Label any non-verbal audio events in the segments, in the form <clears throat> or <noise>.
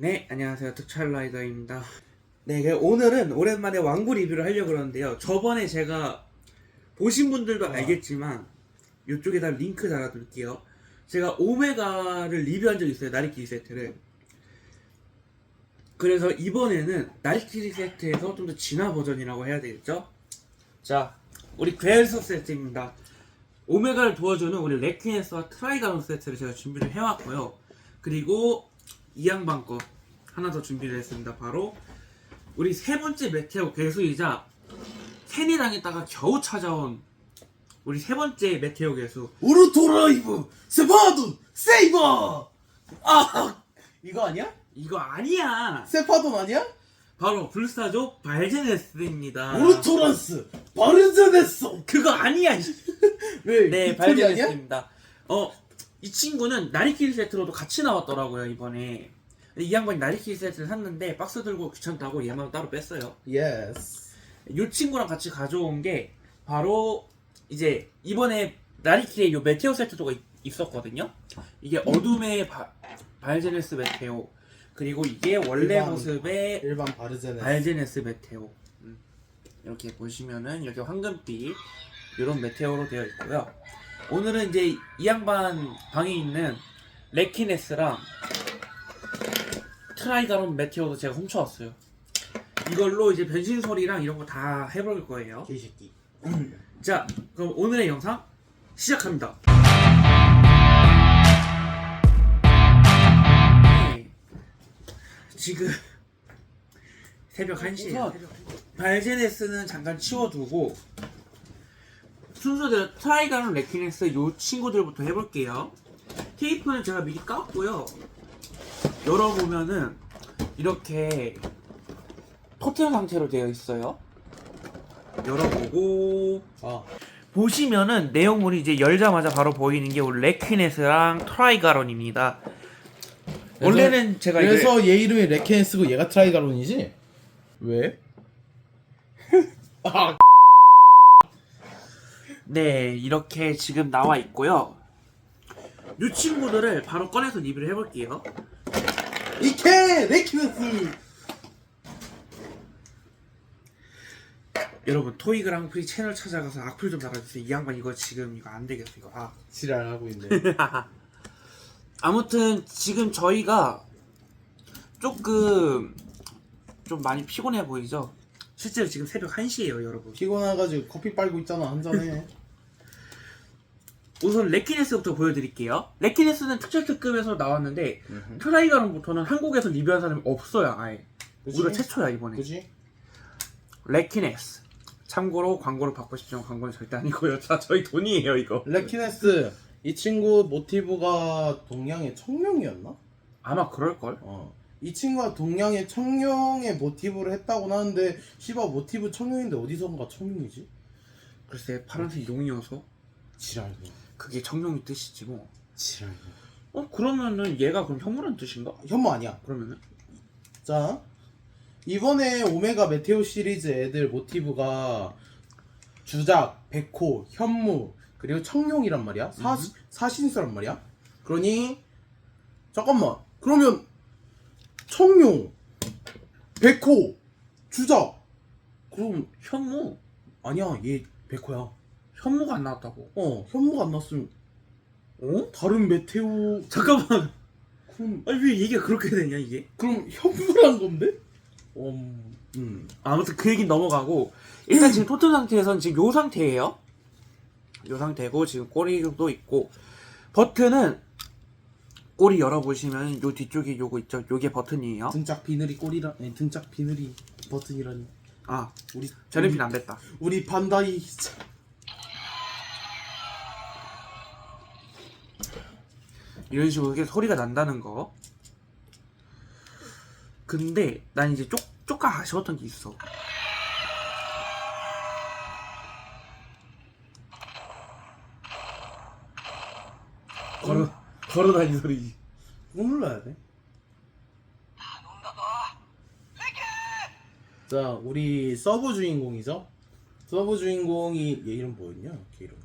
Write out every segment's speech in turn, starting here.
네, 안녕하세요. 특촬라이더입니다. 네, 그 오늘은 오랜만에 왕구 리뷰를 하려고 그러는데요. 저번에 제가 보신 분들도 어. 알겠지만 이쪽에다 링크 달아둘게요. 제가 오메가를 리뷰한 적이 있어요. 나리키리 세트를. 그래서 이번에는 나리키리 세트에서 좀 더 진화 버전이라고 해야 되겠죠? 자, 우리 괴혈석 세트입니다. 오메가를 도와주는 우리 레퀴네스와 트라이가론 세트를 제가 준비를 해왔고요. 그리고 이 양반 거 하나 더 준비를 했습니다. 바로 우리 세 번째 메테오 괴수이자 세니당에다가 겨우 찾아온 우리 세 번째 메테오 괴수 우르토라이브 세파돈 세이버 아 이거 아니야? 이거 아니야 세파돈 아니야? 바로 불사조 발제네스입니다 우르토란스 바르제네소 그거 아니야 이 <laughs> 왜? 네? 발견했습니다. 어, 이 친구는 나리키리 세트로도 같이 나왔더라고요, 이번에. 이 양반이 나리키리 세트를 샀는데 박스 들고 귀찮다고 얘만 따로 뺐어요. 예스 이 친구랑 같이 가져온 게 바로 이제 이번에 나리키리에 요 메테오 세트가 있- 있었거든요. 이게 어둠의 바- 발제네스 메테오 그리고 이게 원래 일반- 모습의 일반 바르제네소 발제네스 메테오 음. 이렇게 보시면은 이렇게 황금빛 이런 메테오로 되어 있고요 오늘은 이제 이 양반 방에 있는 레키네스랑 트라이가론 메테오도 제가 훔쳐왔어요. 이걸로 이제 변신 소리랑 이런 거 다 해볼 거예요. 개새끼. <clears throat> 자 그럼 오늘의 영상 시작합니다. 네. 지금 <laughs> 새벽 1시에요. 우선 발제네스는 잠깐 치워두고 순서대로 트라이가는 레키네스 요 친구들부터 해볼게요. 테이프는 제가 미리 깠고요 열어보면은 이렇게 토템 상태로 되어 있어요 열어보고 아 보시면은 내용물이 이제 열자마자 바로 보이는 게 우리 레퀴네스랑 트라이가론입니다. 원래는 제가 그래서 얘 이름이 레켄스고 얘가 트라이가론이지? 왜? <laughs> 아 네 이렇게 지금 나와 있고요. 이 친구들을 바로 꺼내서 리뷰를 해볼게요. 이케 레켄스 여러분 토이 그랑프리 채널 찾아가서 악플 좀 달아주세요. 이 양반 이거 지금 이거 안 되겠어 이거. 아 지랄하고 있네 <laughs> 아무튼 지금 저희가 조금 좀 많이 피곤해 보이죠? 실제로 지금 새벽 1시예요 여러분. 피곤해가지고 커피 빨고 있잖아 한잔해 <laughs> 우선 레키네스부터 보여드릴게요. 레키네스는 특별 특급에서 나왔는데 트라이가론부터는 한국에서 리뷰한 사람이 없어요. 아예 그치? 우리가 최초야 이번에. 그지? 레키네스. 참고로 광고를 받고 싶지만 광고는 절대 아니고요. <laughs> 자 저희 돈이에요 이거. 레키네스 이 친구 모티브가 동양의 청룡이었나? 아마 그럴 걸. 어. 이 친구가 동양의 청룡의 모티브를 했다고 하는데 시바 모티브 청룡인데 어디선가 청룡이지? 글쎄 파란색 용이어서 지랄 그게 청룡이 뜻이지 뭐. 지랄 어 그러면은 얘가 그럼 현무란 뜻인가? 현모 아니야. 그러면은? 자 이번에 오메가 메테오 시리즈 애들 모티브가 주작, 백호, 현무 그리고 청룡이란 말이야. 사, 음. 사신수란 말이야. 그러니 잠깐만. 그러면 청룡, 백호, 주작. 그럼 현무? 아니야 얘 백호야 현무가 안 나왔다고. 어 현무가 안 났으면 어? 다른 메테오 잠깐만. 그럼 아니 왜 얘기가 그렇게 되냐 이게? 그럼 현무란 건데? 음, 음. 아무튼 그 얘기 넘어가고 일단 지금 토템 상태에서는 지금 요 상태예요. 요 상태고 지금 꼬리도 있고 버튼은 꼬리 열어보시면 요 뒤쪽에 요거 있죠. 요게 버튼이에요. 등짝 비늘이 꼬리라 아니, 등짝 비늘이 버튼이라니 아 우리 자르핀 안 됐다. 우리 반다이 이런 식으로 이게 소리가 난다는 거. 근데 난 이제 쪽 조금 아쉬웠던 게 있어. 걸어 걸어 다니는 소리. 꾹 눌러야 돼. 자, 우리 서브 주인공이죠. 서브 주인공이 얘 이름 뭐였냐? 걔 이름.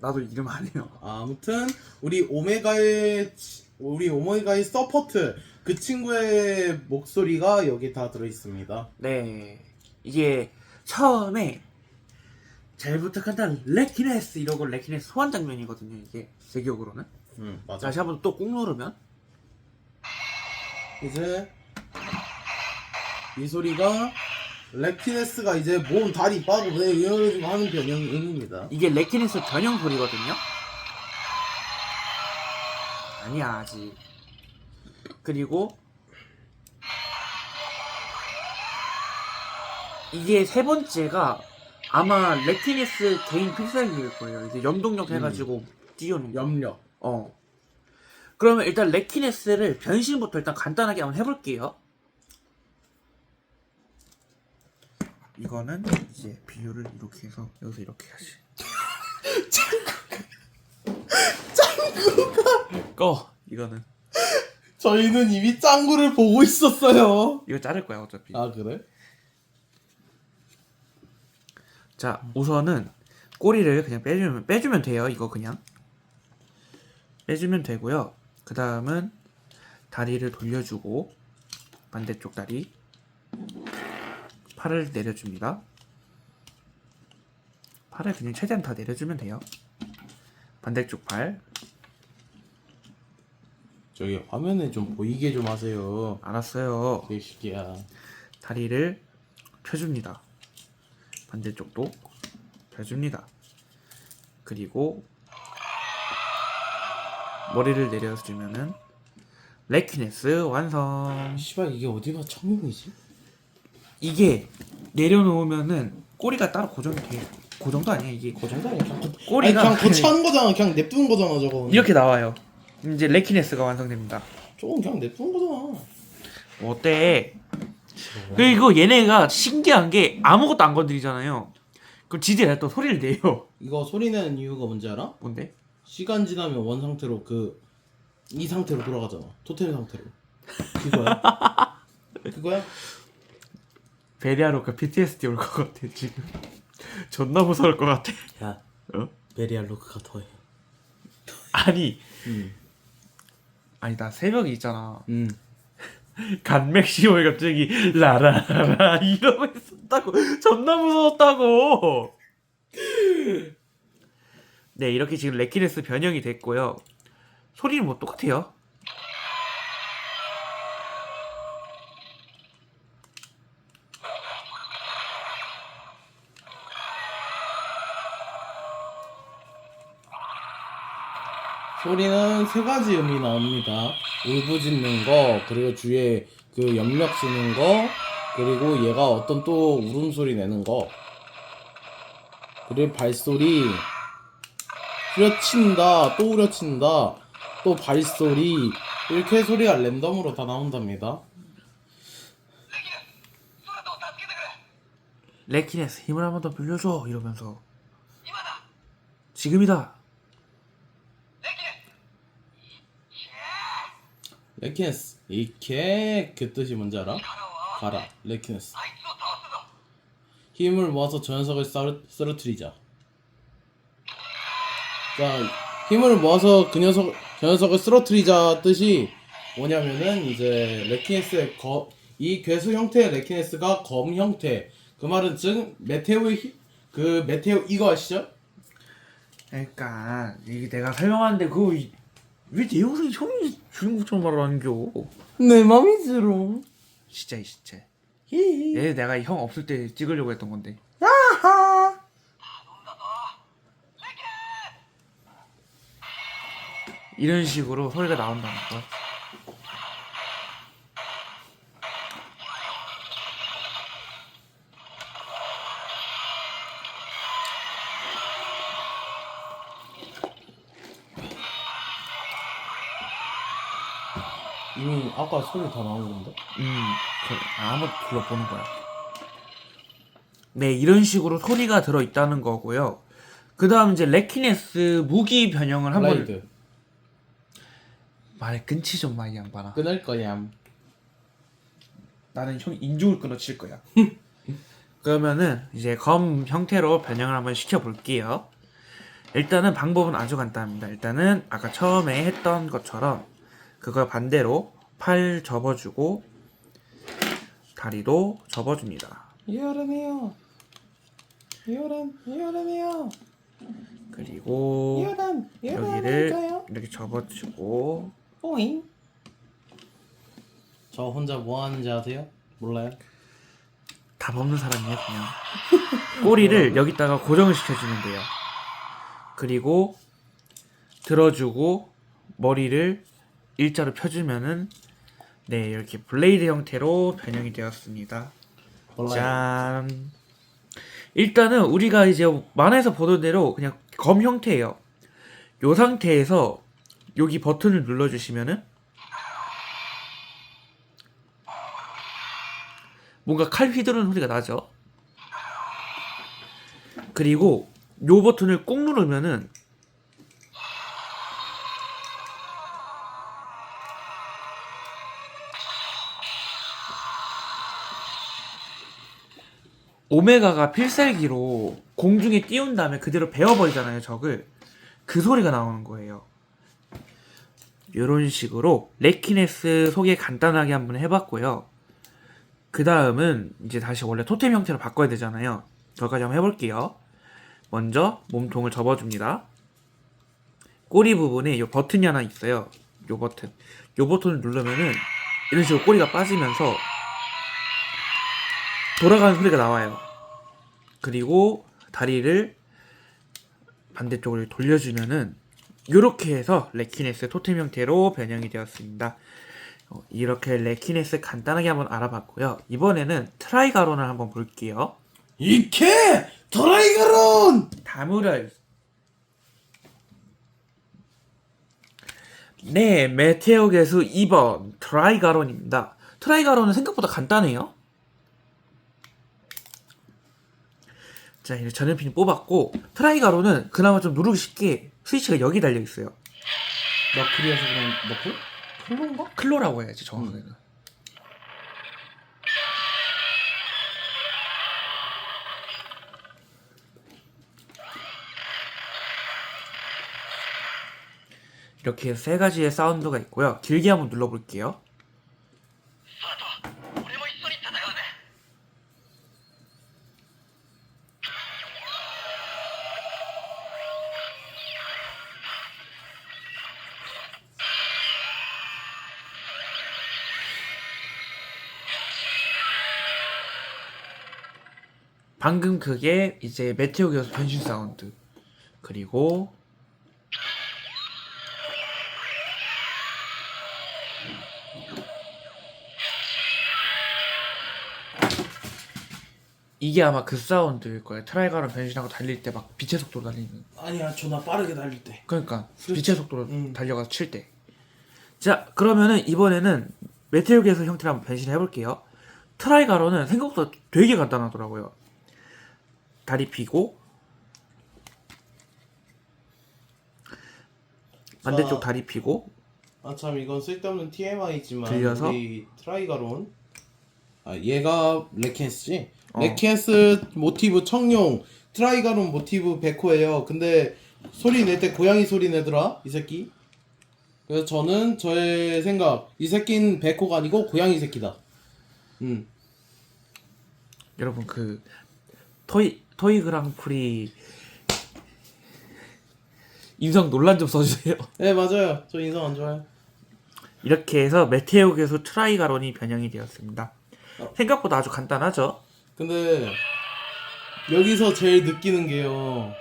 나도 이름 안 해요. 아, 아무튼 우리 오메가의 우리 오메가의 서포트 그 친구의 목소리가 여기 다 들어 있습니다. 네. 이게 처음에 잘 부탁한다 레키네스 이러고 레키네스 소환 장면이거든요. 이게 제 기억으로는. 음 맞아. 다시 한번 또 꾹 누르면 이제 이 소리가 레키네스가 이제 몸 다리 빠고 그냥 이래가지고 하는 변형음입니다. 이게 레키네스 변형 소리거든요. 아니야 아직. 그리고 이게 세 번째가 아마 레키네스 개인 필살기일 거예요. 이제 염동력 해가지고 띄우는 거. 염력. 어. 그러면 일단 레키네스를 변신부터 일단 간단하게 한번 해볼게요. 이거는 이제 비율을 이렇게 해서 여기서 이렇게 하지. 짱구가 꺼 이거는 저희는 이미 짱구를 보고 있었어요. 이거 자를 거야 어차피. 아 그래? 자 우선은 꼬리를 그냥 빼주면 빼주면 돼요. 이거 그냥 빼주면 되고요. 그 다음은 다리를 돌려주고 반대쪽 다리 팔을 내려줍니다. 팔을 그냥 최대한 다 내려주면 돼요. 반대쪽 팔 저기 화면에 좀 보이게 좀 하세요. 알았어요. 개시기야. 다리를 펴줍니다. 반대쪽도 펴줍니다. 그리고 머리를 내려주면은 레키네스 완성. 씨발 이게 어디가 청룡이지? 이게 내려놓으면은 꼬리가 따로 고정이 돼. 고정도 아니야 이게 고정. 정도 아니야? 그냥 꼬리가 아니, 그냥 거치하는 거잖아. 그냥 냅두는 거잖아 저거. 이렇게 나와요. 이제 레키네스가 완성됩니다. 저건 그냥 냅두는 거잖아. 어때? 그리고 얘네가 신기한 게 아무것도 안 건드리잖아요. 그럼 지들이 또 소리를 내요. 이거 소리 내는 이유가 뭔지 알아? 뭔데? 시간 지나면 원 상태로 그 이 상태로 돌아가잖아. 토템 상태로. 그거야? <laughs> 그거야? 베리아로가 PTSD 올 것 같아 지금. <laughs> 존나 무서울 것 같아. 야, 어? 베리알 로크가 더해. 아니, 음. 아니 나 새벽에 있잖아. 음. <laughs> 간맥시오에 갑자기 라라라 이러고 있었다고. 존나 무서웠다고. 네 이렇게 지금 레키네스 변형이 됐고요. 소리는 뭐 똑같아요. 소리는 세 가지 음이 나옵니다. 울부짖는 거, 그리고 주위에 그 염력 쓰는 거, 그리고 얘가 어떤 또 울음소리 내는 거, 그리고 발소리, 후려친다, 또 후려친다, 또 발소리, 이렇게 소리가 랜덤으로 다 나온답니다. 레키네스 힘을 한 번 더 빌려줘 이러면서 지금이다. 레키네스, 이케, 그 뜻이 뭔지 알아? 가라, 레키네스. 힘을 모아서 저 녀석을 쓰러, 쓰러뜨리자. 자, 힘을 모아서 그 녀석, 저 녀석을 쓰러뜨리자 뜻이 뭐냐면은 이제 레키네스의 거, 이 괴수 형태의 레키네스가 검 형태. 그 말은 즉 메테오의 힘, 그 메테오 이거 아시죠? 그러니까 이게 내가 설명하는데 그거 이- 왜내 영상이 형이 주인공처럼 말을 하는겨? 내 맘이 들어. 진짜 이 진짜. 히히. 얘 내가 형 없을 때 찍으려고 했던 건데. 야하. 이런 식으로 소리가 나온다는 거. 아까 소리 다 나온 건데? 음, 그, 한번 불러보는 거야. 네, 이런 식으로 소리가 들어 있다는 거고요. 그 다음 이제 레키네스 무기 변형을 한번 블라이드. 말에 끊지 좀 마이 양반아. 끊을 거야. 나는 형 인중을 끊어칠 거야. <laughs> 그러면은 이제 검 형태로 변형을 한번 시켜볼게요. 일단은 방법은 아주 간단합니다. 일단은 아까 처음에 했던 것처럼 그걸 반대로 팔 접어주고 다리도 접어줍니다. 이어라네요. 이어란 이어라네요. 그리고 이어란 여기를 이렇게 접어주고 오잉. 저 혼자 뭐 하는지 아세요? 몰라요? 답 없는 사람이에요 그냥 <laughs> 꼬리를 여기다가 고정을 시켜주면 돼요 그리고 들어주고 머리를 일자로 펴주면은 네 이렇게 블레이드 형태로 변형이 되었습니다. 짠. 일단은 우리가 이제 만화에서 보던 대로 그냥 검 형태예요. 요 상태에서 여기 버튼을 눌러주시면은 뭔가 칼 휘두르는 소리가 나죠. 그리고 요 버튼을 꾹 누르면은 오메가가 필살기로 공중에 띄운 다음에 그대로 베어버리잖아요 적을. 그 소리가 나오는 거예요. 이런 식으로 레키네스 소개 간단하게 한번 해봤고요. 그 다음은 이제 다시 원래 토템 형태로 바꿔야 되잖아요. 저까지 한번 해볼게요. 먼저 몸통을 접어줍니다. 꼬리 부분에 이 버튼이 하나 있어요. 이 버튼. 이 버튼을 누르면은 이런 식으로 꼬리가 빠지면서 돌아가는 소리가 나와요. 그리고 다리를 반대쪽으로 돌려주면은 이렇게 해서 레키네스 토템 형태로 변형이 되었습니다. 어, 이렇게 레키네스 간단하게 한번 알아봤고요. 이번에는 트라이가론을 한번 볼게요. 이케 드라이가론. 다물을 네, 메테오 개수 2번 트라이가론입니다. 트라이가론은 생각보다 간단해요. 자, 이제 전현핀 뽑았고 트라이가론은 그나마 좀 누르기 쉽게 스위치가 여기 달려 있어요. 너클이어서 그냥 너클? 클론가? 클로라고 해야지 정확하게는. 이렇게 세 가지의 사운드가 있고요. 길게 한번 눌러볼게요. 방금 그게 이제 메테오 교수 변신 사운드. 그리고 이게 아마 그 사운드일 거예요. 트라이가론 변신하고 달릴 때 막 빛의 속도로 달리는. 아니야 존나 빠르게 달릴 때. 그러니까 빛의 속도로 음. 달려가서 칠 때. 자 그러면은 이번에는 메테오 개수 형태를 한번 변신해 볼게요. 트라이가로는 생각보다 되게 간단하더라고요. 다리 펴고 반대쪽 자. 다리 펴고 아 참 이건 쓸데없는 TMI지만 들려서? 우리 트라이가론 아 얘가 레켄스지 어. 레켄스 모티브 청룡 트라이가론 모티브 백호예요 근데 소리 낼 때 고양이 소리 내더라 이 새끼 그래서 저는 저의 생각 이 새끼는 백호가 아니고 고양이 새끼다 음 여러분 그 토이 토이 그랑프리 인성 논란 좀 써주세요. <laughs> 네 맞아요 저 인성 안 좋아요 이렇게 해서 메테오 개수 트라이가론이 변형이 되었습니다. 어. 생각보다 아주 간단하죠. 근데 여기서 제일 느끼는 게요.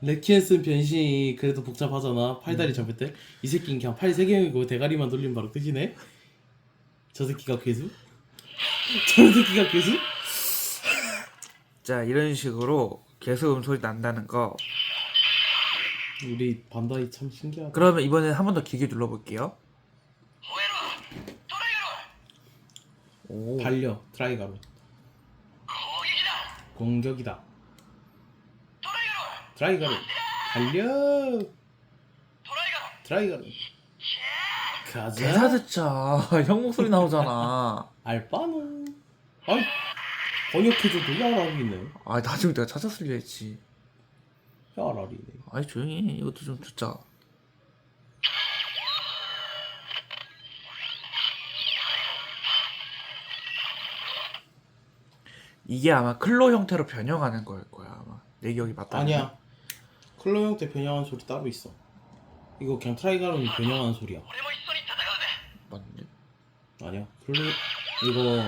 레키엔슨 변신이 그래도 복잡하잖아. 팔다리 접을 때. 이 새끼는 그냥 팔세 개이고 대가리만 돌리면 바로 끝이네. 저 새끼가 괴수? <laughs> 저 새끼가 괴수? 자 이런 식으로 계속 음소리 난다는 거. 우리 반다이 참 신기하다. 그러면 이번에 한번 더 길게 눌러볼게요. 오. 달려 드라이가로. 공격이다. 트라이가로. 달려. 트라이가로. 가자. 대사 듣자 <laughs> 형 목소리 나오잖아. 알바노. 아이. 번역해줘도 야라리네. 아 나중에 내가 찾았을려 했지. 야라리네. 아니 조용히 해. 이것도 좀 듣자. 이게 아마 클로 형태로 변형하는 거일 거야 아마 내 기억이 맞다. 아니야. 클로 형태 변형한 소리 따로 있어. 이거 그냥 트라이가론 변형한 소리야. 맞는데? 아니야. 클로 이거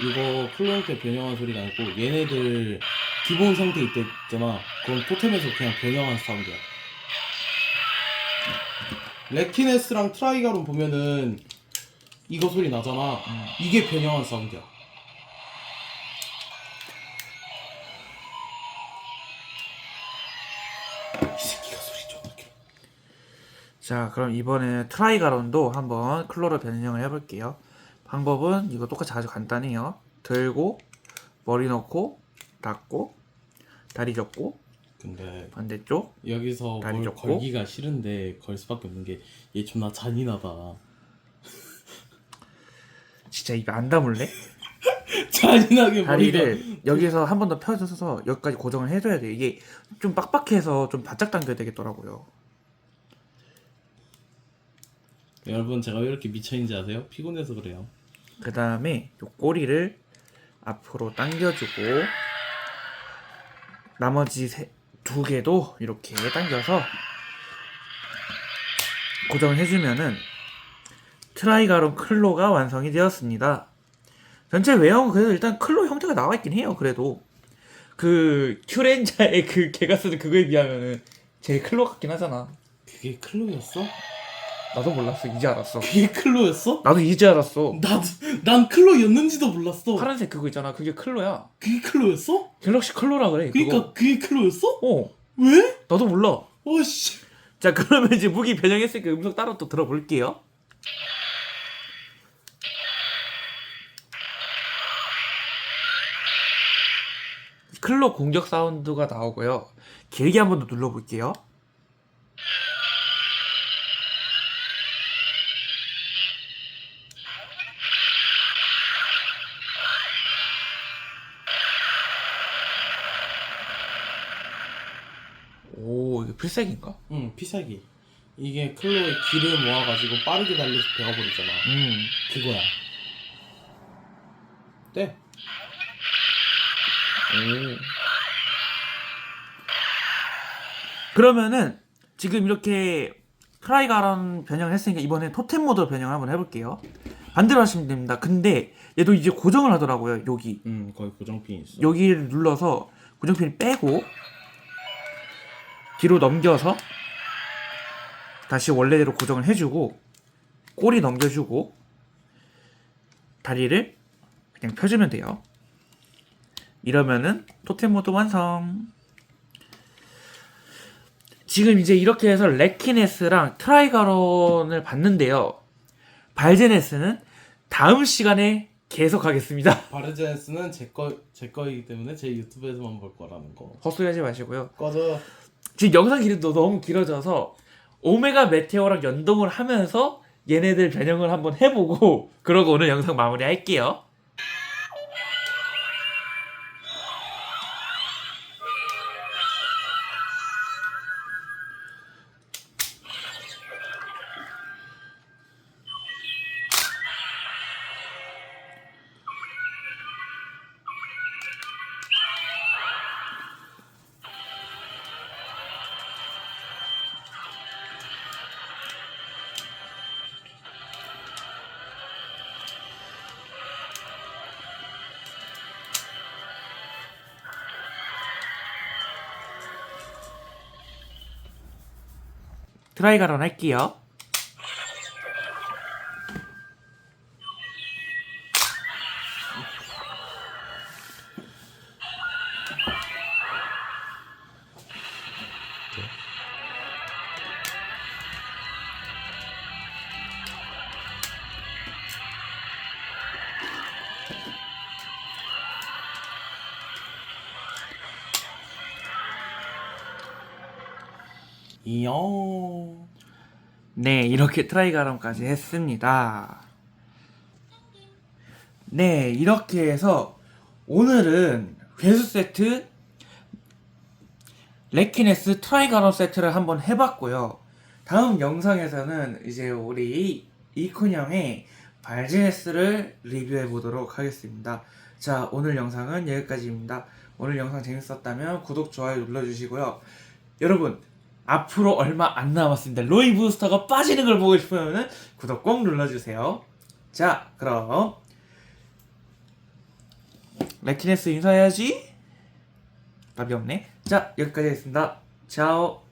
이거 클로 형태 변형한 소리가 아니고 얘네들 기본 상태 있댔잖아. 그럼 토템에서 그냥 변형한 사운드야. 레키네스랑 트라이가론 보면은 이거 소리 나잖아. 이게 변형한 사운드야. 이 새끼가 소리 존나 길어. 자 그럼 이번에 트라이가론도 한번 클로로 변형을 해볼게요 방법은 이거 똑같이 아주 간단해요 들고 머리 넣고 닫고 다리 접고 근데 반대쪽 여기서 다리 뭘 접고. 걸기가 싫은데 걸 수밖에 없는 게 얘 존나 잔인하다. <laughs> 진짜 입에 안 다물래? <laughs> 잔인하게 머리가 다리를 여기서 한 번 더 펴줘서 여기까지 고정을 해줘야 돼 이게 좀 빡빡해서 좀 바짝 당겨야 되겠더라고요 여러분 제가 왜 이렇게 미쳐있는지 아세요? 피곤해서 그래요. 그 다음에 요 꼬리를 앞으로 당겨주고 나머지 세, 두 개도 이렇게 당겨서 고정을 해주면은 트라이가론 클로가 완성이 되었습니다. 전체 외형은 그래도 일단 클로 형태가 나와 있긴 해요. 그래도 그 큐렌자의 그 걔가 쓰는 그거에 비하면은 제일 클로 같긴 하잖아. 그게 클로였어? 나도 몰랐어. 이제 알았어. 그게 클로였어? 나도 이제 알았어. 나도 난 클로였는지도 몰랐어. 파란색 그거 있잖아. 그게 클로야. 그게 클로였어? 갤럭시 클로라 그래. 그니까 그거. 그게 클로였어? 어, 왜? 나도 몰라. 어씨. 자, 그러면 이제 무기 변형했으니까 음성 따로 또 들어볼게요. 클로 공격 사운드가 나오고요. 길게 한 번 더 눌러볼게요. 오, 이게 필살기인가? 응 피사기. 이게 클로의 기를 모아가지고 빠르게 달려서 베어버리잖아. 음. 그거야. 네. 그러면은 지금 이렇게 트라이가론 변형을 했으니까 이번에 토템 모드 변형을 한번 해볼게요. 반대로 하시면 됩니다. 근데 얘도 이제 고정을 하더라고요. 여기 응 거기 고정핀 있어. 여기를 눌러서 고정핀 빼고 뒤로 넘겨서 다시 원래대로 고정을 해주고 꼬리 넘겨주고 다리를 그냥 펴주면 돼요. 이러면은 토템 모드 완성. 지금 이제 이렇게 해서 레키네스랑 트라이가론을 봤는데요. 발제네스는 다음 시간에 계속 하겠습니다. 바르제네스는 <laughs> 제거 제 거이기 때문에 제 유튜브에서만 볼 거라는 거. 헛소리하지 마시고요. 꺼져. 지금 영상 길이도 너무 길어져서 오메가 메테오랑 연동을 하면서 얘네들 변형을 한번 해보고 <laughs> 그러고 오늘 영상 마무리할게요. 트라이 가론 할게요. 이렇게 트라이가론까지 했습니다. 네, 이렇게 해서 오늘은 괴수 세트 레키네스 트라이가론 세트를 한번 해봤고요. 다음 영상에서는 이제 우리 이쿤 형의 발지네스를 리뷰해 보도록 하겠습니다. 자, 오늘 영상은 여기까지입니다. 오늘 영상 재밌었다면 구독, 좋아요 눌러주시고요. 여러분, 앞으로 얼마 안 남았습니다. 로이 부스터가 빠지는 걸 보고 싶으면 구독 꼭 눌러주세요. 자, 그럼 레키네스 인사해야지. 답이 없네. 자, 여기까지 하겠습니다. 자오.